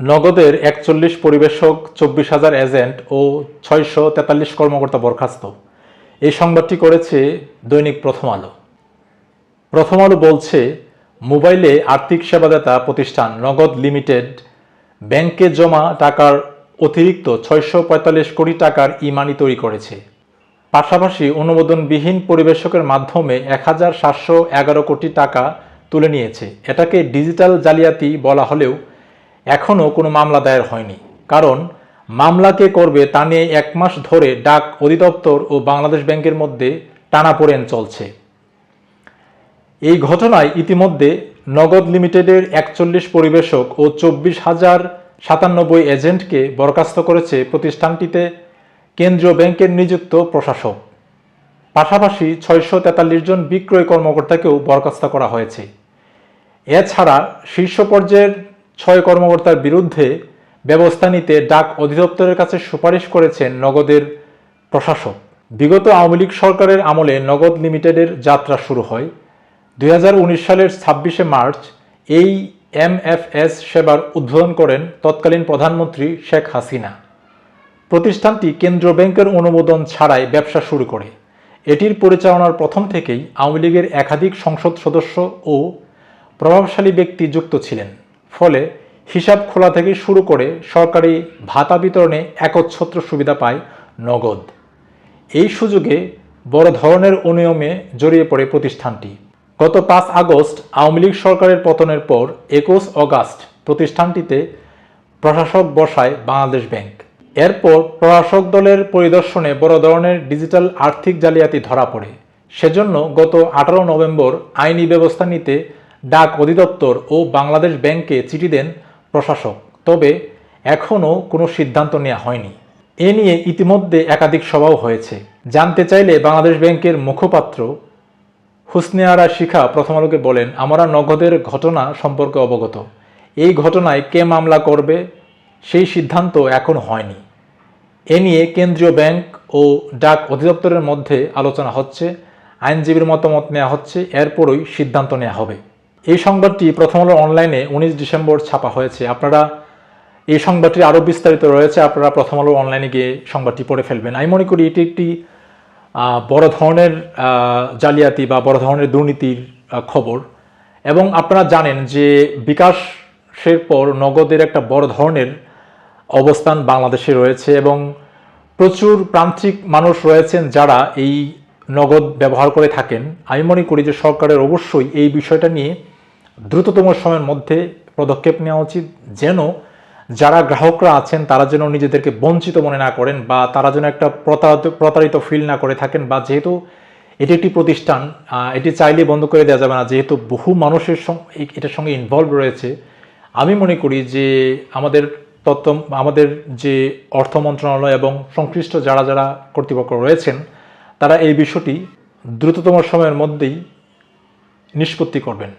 নগদের একচল্লিশ পরিবেশক, চব্বিশ হাজার এজেন্ট ও ছয়শো তেতাল্লিশ কর্মকর্তা বরখাস্ত। এই সংবাদটি করেছে দৈনিক প্রথম আলো। প্রথম আলো বলছে, মোবাইলে আর্থিক সেবাদাতা প্রতিষ্ঠান নগদ লিমিটেড ব্যাংকে জমা টাকার অতিরিক্ত ছয়শো পঁয়তাল্লিশ কোটি টাকার ইমানি তৈরি করেছে। পাশাপাশি অনুমোদনবিহীন পরিবেশকের মাধ্যমে এক হাজার সাতশো এগারো কোটি টাকা তুলে নিয়েছে। এটাকে ডিজিটাল জালিয়াতি বলা হলেও এখনও কোনো মামলা দায়ের হয়নি। কারণ মামলাকে করবে তা নিয়ে এক মাস ধরে ডাক অধিদপ্তর ও বাংলাদেশ ব্যাংকের মধ্যে টানাপোড়েন চলছে। এই ঘটনায় ইতিমধ্যে নগদ লিমিটেডের একচল্লিশ পরিবেশক ও চব্বিশ হাজার সাতানব্বই এজেন্টকে বরখাস্ত করেছে প্রতিষ্ঠানটিতে কেন্দ্রীয় ব্যাংকের নিযুক্ত প্রশাসক। পাশাপাশি ছয়শো তেতাল্লিশ জন বিক্রয় কর্মকর্তাকেও বরখাস্ত করা হয়েছে। এছাড়া শীর্ষ পর্যায়ের ছয় কর্মকর্তার বিরুদ্ধে ব্যবস্থা নিতে ডাক অধিদপ্তরের কাছে সুপারিশ করেছেন নগদের প্রশাসক। বিগত আওয়ামী লীগ সরকারের আমলে নগদ লিমিটেডের যাত্রা শুরু হয়। দুই হাজার উনিশ সালের ছাব্বিশে মার্চ এই এমএফএস সেবার উদ্বোধন করেন তৎকালীন প্রধানমন্ত্রী শেখ হাসিনা। প্রতিষ্ঠানটি কেন্দ্রীয় ব্যাংকের অনুমোদন ছাড়াই ব্যবসা শুরু করে। এটির পরিচালনার প্রথম থেকেই আওয়ামী লীগের একাধিক সংসদ সদস্য ও প্রভাবশালী ব্যক্তি যুক্ত ছিলেন। ফলে হিসাব খোলা থেকে শুরু করে সরকারি ভাতা বিতরণে একচ্ছত্র সুবিধা পায় নগদ। এই সুযোগে বড় ধরনের অনিয়মে জড়িয়ে পড়ে প্রতিষ্ঠানটি। গত পাঁচ আগস্ট আওয়ামী লীগ সরকারের পতনের পর একুশ অগাস্ট প্রতিষ্ঠানটিতে প্রশাসক বসায় বাংলাদেশ ব্যাংক। এরপর প্রশাসক দলের পরিদর্শনে বড় ধরনের ডিজিটাল আর্থিক জালিয়াতি ধরা পড়ে। সেজন্য গত আঠারো নভেম্বর আইনি ব্যবস্থা নিতে ডাক অধিদপ্তর ও বাংলাদেশ ব্যাংকে চিঠি দেন প্রশাসক। তবে এখনও কোনো সিদ্ধান্ত নেওয়া হয়নি। এ নিয়ে ইতিমধ্যে একাধিক সভাও হয়েছে। জানতে চাইলে বাংলাদেশ ব্যাংকের মুখপাত্র হুসনেয়ারা শিখা প্রথম আলোকে বলেন, আমরা নগদের ঘটনা সম্পর্কে অবগত। এই ঘটনায় কে মামলা করবে সেই সিদ্ধান্ত এখন হয়নি। এ নিয়ে কেন্দ্রীয় ব্যাংক ও ডাক অধিদপ্তরের মধ্যে আলোচনা হচ্ছে, আইনজীবীর মতামত নেওয়া হচ্ছে, এরপরই সিদ্ধান্ত নেওয়া হবে। সংবাদটি প্রথম আলো অনলাইনে উনিশ ডিসেম্বর ছাপা হয়েছে। আপনারা এই সংবাদটি আরও বিস্তারিত রয়েছে, আপনারা প্রথম আলো অনলাইনে গিয়ে সংবাদটি পড়ে ফেলবেন। আমি মনে করি এটি একটি বড় ধরনের জালিয়াতি বা বড় ধরনের দুর্নীতির খবর। এবং আপনারা জানেন যে বিকাশের পর নগদের একটা বড় ধরনের অবস্থান বাংলাদেশে রয়েছে এবং প্রচুর প্রান্তিক মানুষ রয়েছেন যারা এই নগদ ব্যবহার করে থাকেন। আমি মনে করি যে সরকারের অবশ্যই এই বিষয়টা নিয়ে দ্রুততম সময়ের মধ্যে পদক্ষেপ নেওয়া উচিত, যেন যারা গ্রাহকরা আছেন, তারা যেন নিজেদেরকে বঞ্চিত মনে না করেন বা তারা যেন একটা প্রতারিত প্রতারিত ফিল না করে থাকেন বা যেহেতু এটি একটি প্রতিষ্ঠান এটি চাইলে বন্ধ করে দেওয়া যাবে না, যেহেতু বহু মানুষের এটার সঙ্গে ইনভলভ রয়েছে, আমি মনে করি যে আমাদের তত্ত্ব, আমাদের যে অর্থ মন্ত্রণালয় এবং সংশ্লিষ্ট যারা যারা কর্তৃপক্ষ রয়েছেন, তারা এই বিষয়টি দ্রুততম সময়ের মধ্যেই নিষ্পত্তি করবেন।